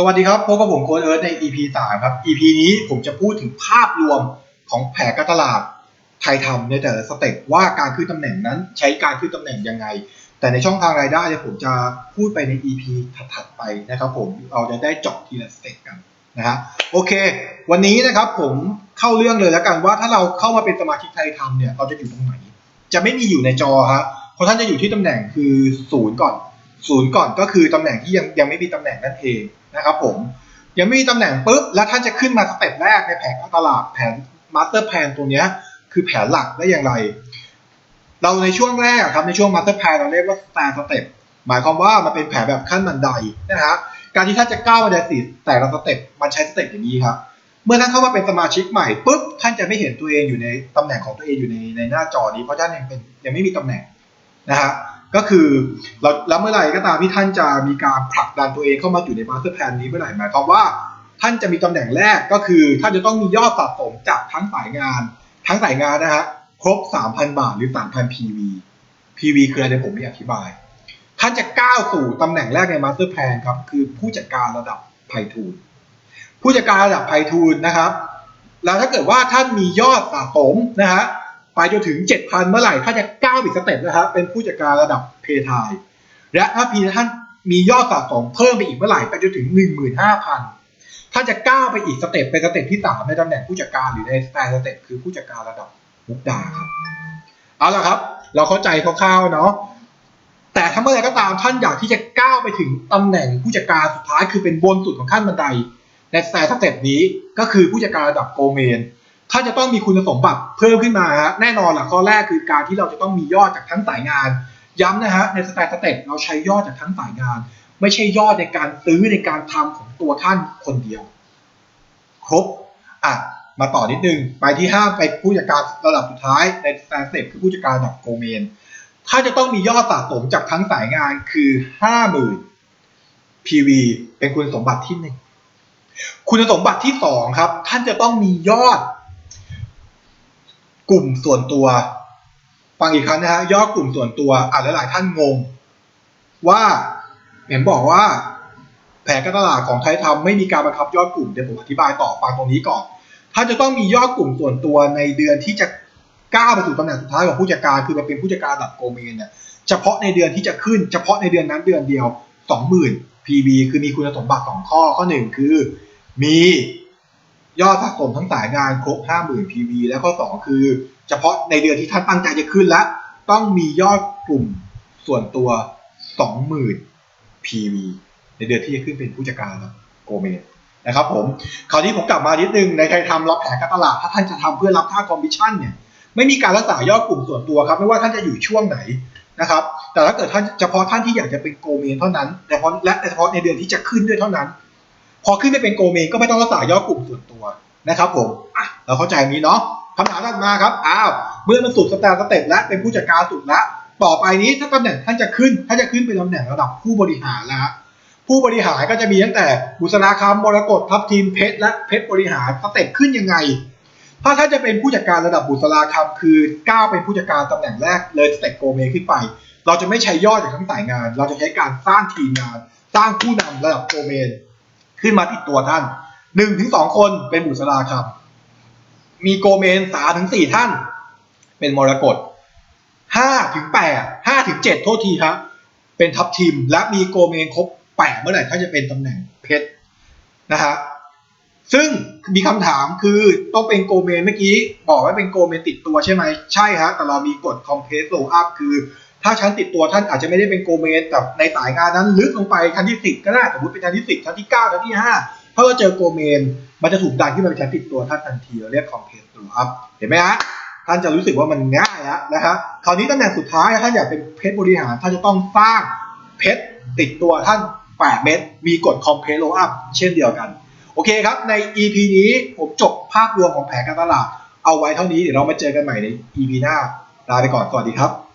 สวัสดีครับพบกับผมโค้ดเอิร์ธใน EP 3 ครับ EP นี้ผมจะพูดถึงภาพรวมของแผนการตลาดไทยทำในแต่ละสเต็ปว่าการขึ้นตำแหน่งนั้นใช้การขึ้นตำแหน่งยังไง แต่ในช่องทางรายได้ผมจะพูดไปใน EP ถัดๆไปนะครับผมเราจะได้เจาะทีละสเต็ปกันนะฮะโอเค วันนี้นะครับผมเข้าเรื่องเลยแล้วกันว่าถ้าเราเข้ามาเป็นสมาชิกไทยทำเนี่ยเราจะอยู่ตรงไหน จะไม่มีอยู่ในจอฮะเพราะท่านจะอยู่ที่ตำแหน่งคือศูนย์ก่อนศูนย์ก่อนก็คือตำแหน่งที่ยังยังไม่มีตำแหน่งนั่นเอง นะครับผมยังไม่มีตำแหน่งปุ๊บแล้วท่านจะขึ้นมาสเต็ปแรกในแผนการตลาดแผนมาสเตอร์แพนตัวนี้คือแผนหลักได้อย่างไร เราในช่วงแรกครับในช่วงมาสเตอร์แพนเราเรียกว่าสแตนสเต็ปหมายความว่ามันเป็นแผนแบบขั้นบันไดนะฮะการที่ท่านจะก้าวบันไดสี่แต่ละสเต็ปมันใช้สเต็ปอย่างนี้ครับเมื่อท่านเข้ามาเป็นสมาชิกใหม่ปุ๊บท่านจะไม่เห็นตัวเองอยู่ในตำแหน่งของตัวเองอยู่ในในหน้าจอนี้เพราะท่านยังเป็นยังไม่มีตำแหน่งนะฮะ ก็คือเราแล้วเมื่อไหร่ก็ตามที่ท่านจะมีการผลักดันตัวเองเข้ามาอยู่ในมาสเตอร์แพลนนี้เมื่อไหร่หมายความว่า ท่านจะมีตำแหน่งแรกก็คือ ท่านจะต้องมียอดสะสมจากทั้งสายงาน ทั้งสายงานนะฮะครบ 3,000 บาทหรือ 3,000 PV PV คืออะไรเดี๋ยวผมไม่อธิบาย ท่านจะก้าวสู่ตำแหน่งแรกในมาสเตอร์แพลนครับ คือผู้จัดการระดับไพฑูรย์ผู้จัดการระดับไพฑูรย์นะครับ แล้วถ้าเกิดว่าท่านมียอดสะสมนะฮะ ไปจนถึง 7,000 เมื่อไหร่ท่านจะก้าวอีกสเต็ปนะครับ เป็นผู้จัดการระดับเพทายและถ้าพีท่านมียอดสะสมเพิ่มไปอีกเมื่อไหร่ไปจนถึง 15,000 ท่านจะก้าวไปอีกสเต็ปเป็นสเต็ปที่ 3 ในตำแหน่งผู้จัดการหรือในสแตนสเต็ปคือผู้จัดการระดับมุกดาครับเอาละครับ เราเข้าใจคร่าวๆเนาะแต่ถ้าเมื่อไรก็ตามท่านอยากที่จะก้าวไปถึงตำแหน่งผู้จัดการสุดท้ายคือเป็นบนสุดของขั้นบันไดในสแตนสเต็ปนี้ก็คือผู้จัดการระดับโกเมน ท่าจะต้องมีคุณสมบัติเพิ่มขึ้นมาฮะแน่นอนหลักข้อแรกคือการที่เราจะต้องมียอดจากทั้งสายงาน ย้ำนะฮะในสแตนสเต็ปเราใช้ยอดจากทั้งสายงาน ไม่ใช่ยอดในการซื้อในการทำของตัวท่านคนเดียว ครบอะมาต่อนิดนึง ไปที่ห้าไปผู้จัดการระดับสุดท้ายในสแตนสเต็ปคือผู้จัดการระดับโกเมน ถ้าจะต้องมียอดสะสมจากทั้งสายงานคือห้าหมื่น PV เป็นคุณสมบัติที่หนึ่งคุณสมบัติที่สองครับ ท่านจะต้องมียอด กลุ่มส่วนตัว ฟังอีกครั้งนะฮะยอดกลุ่มส่วนตัวอะหลาย ๆ ท่านงง ว่าเห็นบอกว่า แผนการตลาดของไทยทำไม่มีการบังคับยอดกลุ่มเดี๋ยวผมอธิบายต่อฟังตรงนี้ก่อนท่านจะต้องมียอดกลุ่มส่วนตัวในเดือนที่จะก้าวไปสู่ตำแหน่งสุดท้ายของผู้จัดการคือมาเป็นผู้จัดการระดับโกเมนเนี่ยเฉพาะในเดือนที่จะขึ้นเฉพาะในเดือนนั้นเดือนเดียว 20,000 PV คือมีคุณสมบัติสองข้อข้อหนึ่งคือ มี ยอดสะสมทั้งสายงานครบ 50,000 PV และข้อ 2 คือ เฉพาะในเดือนที่ท่านตั้งใจจะขึ้นแล้ว ต้องมียอดกลุ่มส่วนตัว 20,000 PV ในเดือนที่จะขึ้นเป็นผู้จัดการโกเมนนะครับผมคราวนี้ผมกลับมานิดนึงในใครทำรับแผนการตลาดถ้าท่านจะทำเพื่อรับค่าคอมมิชชั่นเนี่ยไม่มีการรักษายอดกลุ่มส่วนตัวครับ ไม่ว่าท่านจะอยู่ช่วงไหนนะครับ แต่ถ้าเกิดท่านเฉพาะท่านที่อยากจะเป็นโกเมนเท่านั้นแต่เพาะและเฉพาะในเดือนที่จะขึ้นด้วยเท่านั้น พอขึ้นไปเป็นโกเมนก็ไม่ต้องรักษายอดกลุ่มส่วนตัวนะครับผมอะเราเข้าใจอย่างนี้เนาะคำถามถัดมาครับ อ้าว เมื่อมันสุดสแตนสเต็ปและเป็นผู้จัดการสุดแล้ว ต่อไปนี้ถ้าตำแหน่งท่านจะขึ้นท่านจะขึ้นเป็นตำแหน่งระดับผู้บริหารแล้วฮะผู้บริหารก็จะมีตั้งแต่บุษราคำมรกตทัพทีมเพชรและเพชรบริหารสเต็ปขึ้นยังไง ถ้าท่านจะเป็นผู้จัดการระดับบุษราคำคือก้าวเป็นผู้จัดการตำแหน่งแรกเลยสเต็ปโกเมขึ้นไป เราจะไม่ใช้ยอดจากทั้งสายงาน เราจะใช้การสร้างทีมงาน สร้างผู้นำระดับโกเม ขึ้นมาติดตัวท่านหนึ่งถึงสองคนเป็นบุษราคำมีโกเมนสามถึงสี่ท่าน เป็นมรกตห้าถึงแปดห้าถึงเจ็ดโทษทีครับเป็นทัพทีมและมีโกเมนครบแปดเมื่อไหร่ท่านจะเป็นตำแหน่งเพชรนะฮะซึ่งมีคำถามคือต้องเป็นโกเมนเมื่อกี้ บอกว่าเป็นโกเมนติดตัวใช่ไหมใช่ฮะแต่เรามีกฎคอมเพลสโลอัพคือ ถ้าชั้นติดตัวท่านอาจจะไม่ได้เป็นโกเมนแต่ในสายงานนั้นลึกลงไปชั้นที่สิบก็ได้สมมติเป็นชั้นที่สิบชั้นที่เก้าชั้นที่ห้าถ้าเราเจอโกเมน มันจะถูกดันขึ้นมาเป็นชั้นติดตัวท่านทันทีเราเรียกคอมเพลสโลอัพเห็นไหมฮะท่านจะรู้สึกว่ามันง่ายแล้วนะฮะคราวนี้ตำแหน่งสุดท้ายท่านอยากเป็นเพชรบริหารท่านจะต้องสร้างเพชรติดตัวท่าน8เม็ดมีกฎคอมเพลสโลอัพเช่นเดียวกัน โอเคครับ ใน EP นี้ผมจบภาพรวมของแผนการตลาด เอาไว้เท่านี้เดี๋ยวเรามาเจอกันใหม่ใน EP หน้าลาไปก่อน สวัสดีครับ